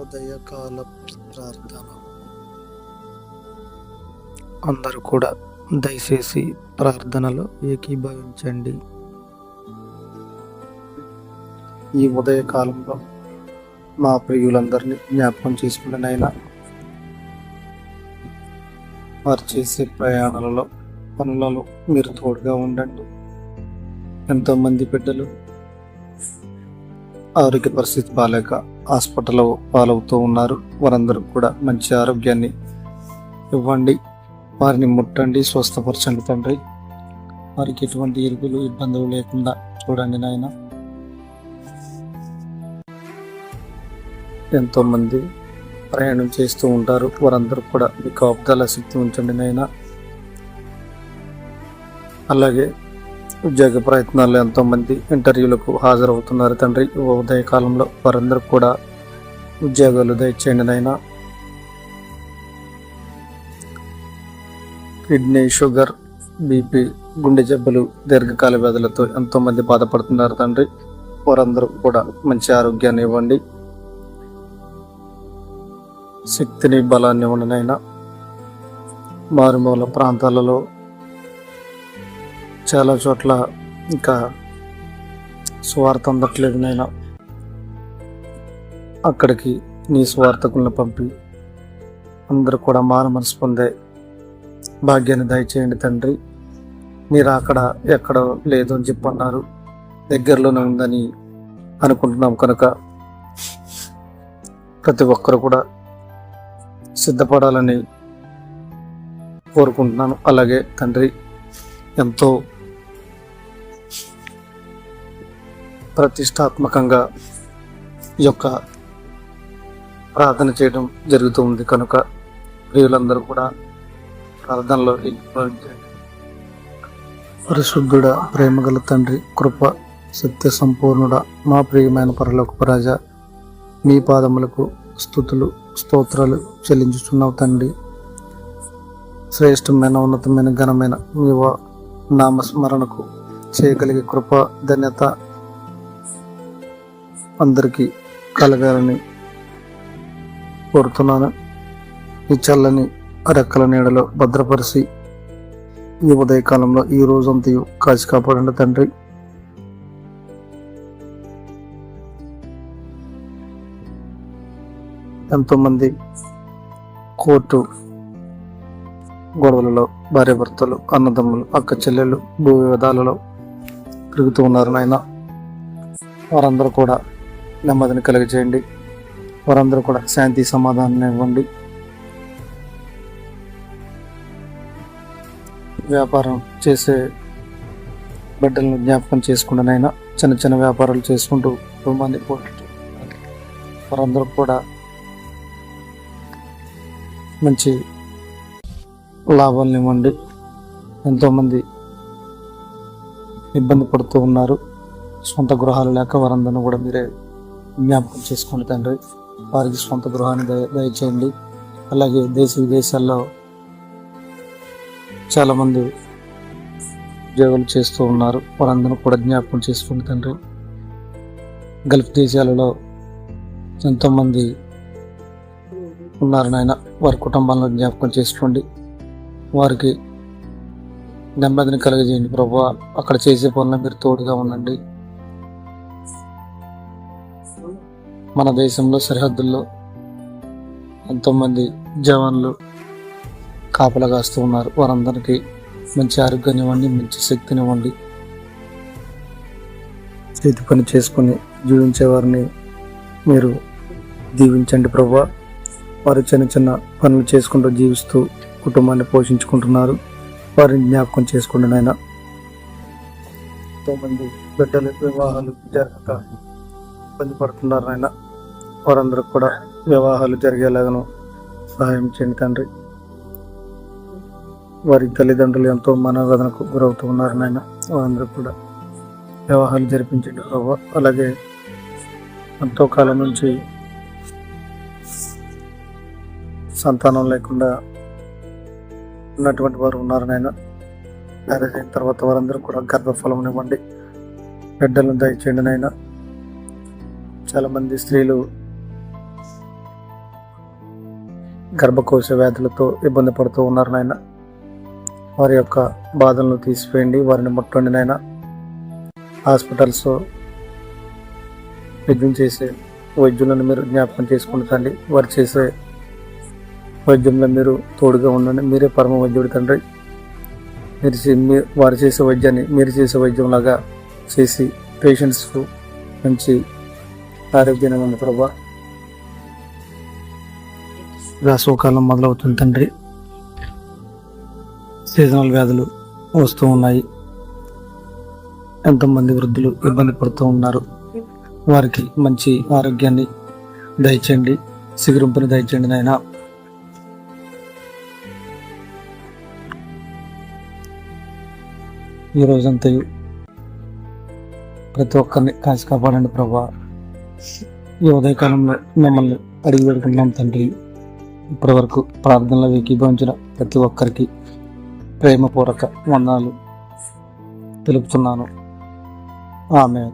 ఉదయకాల ప్రార్థన అందరూ కూడా దయచేసి ప్రార్థనలో ఏకీభవించండి. ఈ ఉదయకాలంలో మా ప్రియులందరినీ జ్ఞాపకం చేసుకునేనైనా వారు చేసే ప్రయాణాలలో పనులలో మీరు తోడుగా ఉండండి. ఎంతోమంది బిడ్డలు ఆరోగ్య పరిస్థితి బాగాలేక హాస్పిటల్లో పాలవుతూ ఉన్నారు. వారందరూ కూడా మంచి ఆరోగ్యాన్ని ఇవ్వండి. వారిని ముట్టండి స్వస్థపరచండి తండ్రి. వారికి ఎటువంటి ఇరుగులు ఇబ్బందులు లేకుండా చూడండి నాయన. ఎంతోమంది ప్రయాణం చేస్తూ ఉంటారు. వారందరూ కూడా మీ కాపుదల శక్తి ఉంచండి నాయన. అలాగే ఉద్యోగ ప్రయత్నాల్లో ఎంతోమంది ఇంటర్వ్యూలకు హాజరవుతున్నారు తండ్రి. ఉదయ కాలంలో వారందరూ కూడా ఉద్యోగాలు దయచేయండి నాయన. కిడ్నీ షుగర్ బీపీ గుండె జబ్బులు దీర్ఘకాల వ్యాధులతో ఎంతో మంది బాధపడుతున్నారు తండ్రి. వారందరూ కూడా మంచి ఆరోగ్యాన్ని ఇవ్వండి. శక్తిని బలాన్ని ఉండనైనా మారుమూల ప్రాంతాలలో చాలా చోట్ల ఇంకా స్వార్థ అందట్లేదు నైనా అక్కడికి నీ స్వార్థకులను పంపి అందరూ కూడా మాన మనసు పొందే భాగ్యాన్ని దయచేయండి తండ్రి. మీరు అక్కడ ఎక్కడ లేదు అని చెప్పన్నారు. దగ్గరలోనే ఉందని అనుకుంటున్నాం కనుక ప్రతి ఒక్కరు కూడా సిద్ధపడాలని కోరుకుంటున్నాను. అలాగే తండ్రి ఎంతో ప్రతిష్టాత్మకంగా ఈ యొక్క ప్రార్థన చేయడం జరుగుతూ ఉంది. కనుక ప్రియులందరూ కూడా ప్రార్థనలో పరిశుద్ధుడ ప్రేమగల తండ్రి కృప సత్య సంపూర్ణుడ మా ప్రియమైన పరలోక రాజా మీ పాదములకు స్థుతులు స్తోత్రాలు చెల్లించుచున్నావు తండ్రి. శ్రేష్టమైన ఉన్నతమైన ఘనమైన మీ నామస్మరణకు చేయగలిగే కృప ధన్యత అందరికీ కలగాలని కోరుతున్నాను. ఈ చల్లని రెక్కల నీడలో భద్రపరిచి ఈ ఉదయకాలంలో ఈ రోజంతయు కాచి కాపాడండి తండ్రి. ఎంతోమంది కోర్టు గొడవలలో భార్య భర్తలు అన్నదమ్ములు అక్క చెల్లెలు భూ వివాదాలలో తిరుగుతూ ఉన్నారు నాయన. వారందరూ కూడా నెమ్మదిని కలిగజేయండి. వారందరూ కూడా శాంతి సమాధానం ఇవ్వండి. వ్యాపారం చేసే బిడ్డలను జ్ఞాపకం చేసుకుంటున్నైనా చిన్న చిన్న వ్యాపారాలు చేసుకుంటూ కుటుంబాన్ని పోటీ వారందరూ కూడా మంచి లాభాలను ఇవ్వండి. ఎంతోమంది ఇబ్బంది పడుతూ ఉన్నారు. సొంత గృహాలు లేక వారందరిని కూడా మీరే జ్ఞాపకం చేసుకోండి తండ్రి వారికి సొంత గృహాన్ని దయ దయచేయండి. అలాగే దేశ విదేశాల్లో చాలామంది ఉద్యోగాలు చేస్తూ ఉన్నారు. వారందరూ కూడా జ్ఞాపకం చేసుకోండి తండ్రి. గల్ఫ్ దేశాలలో ఎంతోమంది ఉన్నారు నాయన వారి కుటుంబాలను జ్ఞాపకం చేసుకోండి. వారికి నెమ్మదిని కలుగజేయండి. ప్రభు అక్కడ చేసే పనులు మీరు తోడుగా ఉండండి. మన దేశంలో సరిహద్దుల్లో ఎంతోమంది జవాన్లు కాపలా కాస్తూ ఉన్నారు. వారందరికీ మంచి ఆరోగ్యాన్ని ఇవ్వండి మంచి శక్తిని ఇవ్వండి చేతి పని చేసుకుని జీవించే వారిని మీరు దీవించండి ప్రభు. వారు చిన్న చిన్న పనులు చేసుకుంటూ జీవిస్తూ కుటుంబాన్ని పోషించుకుంటున్నారు. వారిని జ్ఞాపకం చేసుకోండి నాయన. ఎంతోమంది బిడ్డలు వివాహాలు జరగక ఇబ్బంది పడుతున్నారు నాయన. వారందరూ కూడా వివాహాలు జరిగేలాగను సహాయం చేయండి తండ్రి. వారి తల్లిదండ్రులు ఎంతో మనోవేదనకు గురవుతూ ఉన్నారు నాయన. వారందరూ కూడా వివాహాలు జరిపించండి ప్రభు. అలాగే ఎంతో కాలం నుంచి సంతానం లేకుండా ఉన్నటువంటి వారు ఉన్నారు నాయన. మ్యారేజ్ అయిన తర్వాత వారందరూ కూడా గర్భఫలం ఇవ్వండి బిడ్డలను దయచేయండి నాయన. చాలామంది స్త్రీలు గర్భకోశ వ్యాధులతో ఇబ్బంది పడుతూ ఉన్నారు నాయన. వారి యొక్క బాధలను తీసివేయండి వారిని ముట్టండి నాయన. హాస్పిటల్స్ వైద్యం చేసే వైద్యులను మీరు జ్ఞాపకం చేసుకుని తండ్రి వారు చేసే వైద్యంలో మీరు తోడుగా ఉండండి. మీరే పరమ వైద్యుడు తండ్రి. మీరు చే- వారు చేసే వైద్యాన్ని మీరు చేసే వైద్యంలాగా చేసి పేషెంట్స్ మంచి ఆరోగ్యాన్ని ఉంది ప్రభా. వేసవకాలం మొదలవుతుంది తండ్రి సీజనల్ వ్యాధులు వస్తూ ఉన్నాయి. ఎంతోమంది వృద్ధులు ఇబ్బంది పడుతూ ఉన్నారు. వారికి మంచి ఆరోగ్యాన్ని దయచేయండి సిగురింపుని దయచేయండి నాయన. ఈ రోజంతా ప్రతి ఒక్కరిని కాసి కాపాడండి ప్రభా. ఈ ఉదయకాలంలో మిమ్మల్ని అడిగి పెడుకున్నాం తండ్రి. ఇప్పటి వరకు ప్రార్థనలో ఏకీభవించిన ప్రతి ఒక్కరికి ప్రేమపూర్వక వందనాలు తెలుపుతున్నాను. ఆమె